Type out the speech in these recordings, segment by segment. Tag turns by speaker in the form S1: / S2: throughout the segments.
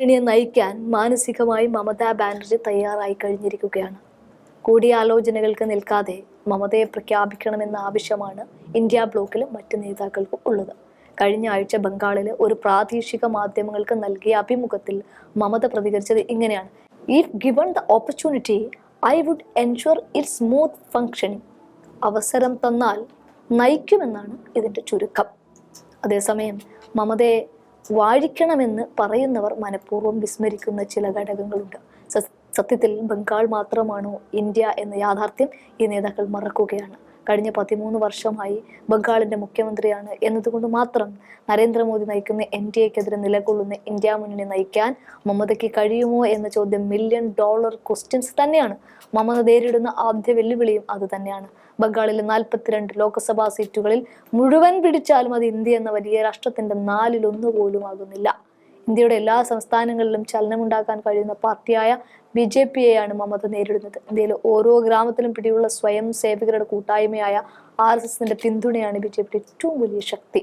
S1: മുന്നണിയെ നയിക്കാൻ മാനസികമായി മമതാ ബാനർജി തയ്യാറായി കഴിഞ്ഞിരിക്കുകയാണ്. കൂടിയാലോചനകൾക്ക് നിൽക്കാതെ മമതയെ പ്രഖ്യാപിക്കണമെന്ന ആവശ്യമാണ് ഇന്ത്യ ബ്ലോക്കിലും മറ്റ് നേതാക്കൾക്കും ഉള്ളത്. കഴിഞ്ഞ ആഴ്ച ബംഗാളിലെ ഒരു പ്രാദേശിക മാധ്യമങ്ങൾക്ക് നൽകിയ അഭിമുഖത്തിൽ മമത പ്രതികരിച്ചത് ഇങ്ങനെയാണ്. If given the opportunity I would ensure it smooth functioning അവസരം തന്നാൽ നയിക്കുമെന്നാണ് ഇതിന്റെ ചുരുക്കം. അതേസമയം മമതയെ വാഴിക്കണമെന്ന് പറയുന്നവർ മനഃപൂർവം വിസ്മരിക്കുന്ന ചില ഘടകങ്ങളുണ്ട്. സത്യത്തിൽ ബംഗാൾ മാത്രമാണോ ഇന്ത്യ എന്ന യാഥാർത്ഥ്യം ഈ നേതാക്കൾ മറക്കുകയാണ്. കഴിഞ്ഞ പതിമൂന്ന് വർഷമായി ബംഗാളിന്റെ മുഖ്യമന്ത്രിയാണ് എന്നതുകൊണ്ട് മാത്രം നരേന്ദ്രമോദി നയിക്കുന്ന എൻ ഡി എക്കെതിരെ നിലകൊള്ളുന്ന ഇന്ത്യ മുന്നണി നയിക്കാൻ മമതയ്ക്ക് കഴിയുമോ എന്ന ചോദ്യം മില്യൺ ഡോളർ ക്വസ്റ്റ്യൻസ് തന്നെയാണ്. മമത നേരിടുന്ന ആദ്യ വെല്ലുവിളിയും അത് തന്നെയാണ്. ബംഗാളിലെ നാൽപ്പത്തിരണ്ട് ലോക്സഭാ സീറ്റുകളിൽ മുഴുവൻ പിടിച്ചാലും അത് ഇന്ത്യ എന്ന വലിയ രാഷ്ട്രത്തിന്റെ നാലിലൊന്നു പോലും ആകുന്നില്ല ഇന്ത്യയുടെ എല്ലാ സംസ്ഥാനങ്ങളിലും ചലനമുണ്ടാക്കാൻ കഴിയുന്ന പാർട്ടിയായ ബി ജെ പിയെയാണ് മമത നേരിടുന്നത്. ഇന്ത്യയിലെ ഓരോ ഗ്രാമത്തിലും പിടിയുള്ള സ്വയം സേവകരുടെ കൂട്ടായ്മയായ ആർ എസ് എസിന്റെ പിന്തുണയാണ് ബി ജെ പിയുടെ ഏറ്റവും വലിയ ശക്തി.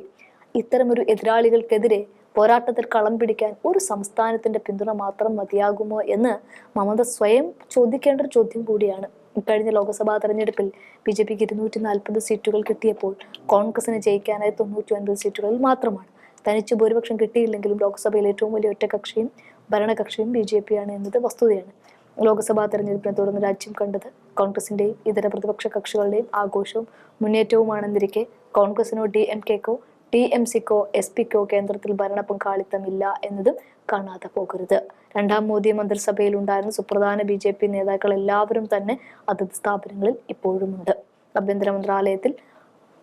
S1: ഇത്തരമൊരു എതിരാളികൾക്കെതിരെ പോരാട്ടത്തിൽ കളം പിടിക്കാൻ ഒരു സംസ്ഥാനത്തിന്റെ പിന്തുണ മാത്രം മതിയാകുമോ എന്ന് മമത സ്വയം ചോദിക്കേണ്ട ഒരു ചോദ്യം കൂടിയാണ്. കഴിഞ്ഞ ലോക്സഭാ തെരഞ്ഞെടുപ്പിൽ ബി ജെ പിക്ക് ഇരുന്നൂറ്റി നാൽപ്പത് സീറ്റുകൾ കിട്ടിയപ്പോൾ കോൺഗ്രസിന് ജയിക്കാനായി തൊണ്ണൂറ്റി ഒൻപത് സീറ്റുകളിൽ മാത്രമാണ്. തനിച്ച് ഭൂരിപക്ഷം കിട്ടിയില്ലെങ്കിലും ലോക്സഭയിലെ ഏറ്റവും വലിയ ഒറ്റകക്ഷിയും ഭരണകക്ഷിയും ബി ജെ പിയാണ് എന്നത് വസ്തുതയാണ്. ലോക്സഭാ തെരഞ്ഞെടുപ്പിനെ തുടർന്ന് രാജ്യം കണ്ടത് കോൺഗ്രസിന്റെയും ഇതര പ്രതിപക്ഷ കക്ഷികളുടെയും ആഘോഷവും മുന്നേറ്റവുമാണെന്നിരിക്കെ കോൺഗ്രസിനോ ഡി എം കെക്കോ ടി എം സിക്കോ എസ് പിക്കോ കേന്ദ്രത്തിൽ ഭരണ പങ്കാളിത്തമില്ല എന്നതും കാണാതെ പോകരുത്. രണ്ടാം മോദി മന്ത്രിസഭയിൽ ഉണ്ടായിരുന്ന സുപ്രധാന ബി ജെ പി നേതാക്കൾ എല്ലാവരും തന്നെ അതത് സ്ഥാപനങ്ങളിൽ ഇപ്പോഴുമുണ്ട്. ആഭ്യന്തര മന്ത്രാലയത്തിൽ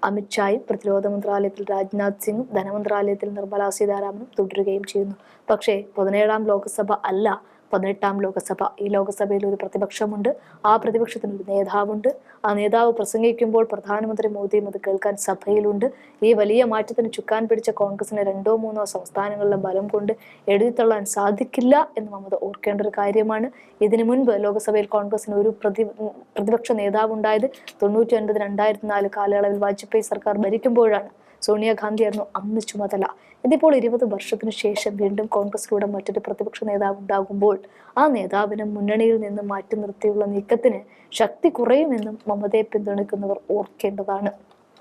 S1: അമിത്ഷായും പ്രതിരോധ മന്ത്രാലയത്തിൽ രാജ്നാഥ് സിംഗും ധനമന്ത്രാലയത്തിൽ നിർമ്മലാ സീതാരാമനും തുടരുകയും ചെയ്യുന്നു. പക്ഷേ പതിനേഴാം ലോക്സഭ അല്ല പതിനെട്ടാം ലോകസഭ. ഈ ലോകസഭയിൽ ഒരു പ്രതിപക്ഷമുണ്ട്. ആ പ്രതിപക്ഷത്തിന് ഒരു നേതാവുണ്ട്. ആ നേതാവ് പ്രസംഗിക്കുമ്പോൾ പ്രധാനമന്ത്രി മോദിയും അത് കേൾക്കാൻ സഭയിലുണ്ട്. ഈ വലിയ മാറ്റത്തിന് ചുക്കാൻ പിടിച്ച കോൺഗ്രസിന് രണ്ടോ മൂന്നോ സംസ്ഥാനങ്ങളിലെ ബലം കൊണ്ട് എഴുതിത്തള്ളാൻ സാധിക്കില്ല എന്ന് മമത ഓർക്കേണ്ട ഒരു കാര്യമാണ്. ഇതിനു മുൻപ് ലോകസഭയിൽ കോൺഗ്രസിന് ഒരു പ്രതി പ്രതിപക്ഷ നേതാവുണ്ടായത് തൊണ്ണൂറ്റി ഒൻപത് രണ്ടായിരത്തി നാല് കാലയളവിൽ വാജ്പേയി സർക്കാർ ഭരിക്കുമ്പോഴാണ്. സോണിയാഗാന്ധിയായിരുന്നു അന്ന് ചുമതല. ഇതിപ്പോൾ ഇരുപത് വർഷത്തിനു ശേഷം വീണ്ടും കോൺഗ്രസിലൂടെ മറ്റൊരു പ്രതിപക്ഷ നേതാവ് ഉണ്ടാകുമ്പോൾ ആ നേതാവിനെ മുന്നണിയിൽ നിന്ന് മാറ്റി നിർത്തിയുള്ള നീക്കത്തിന് ശക്തി കുറയുമെന്നും മമതയെ പിന്തുണയ്ക്കുന്നവർ ഓർക്കേണ്ടതാണ്.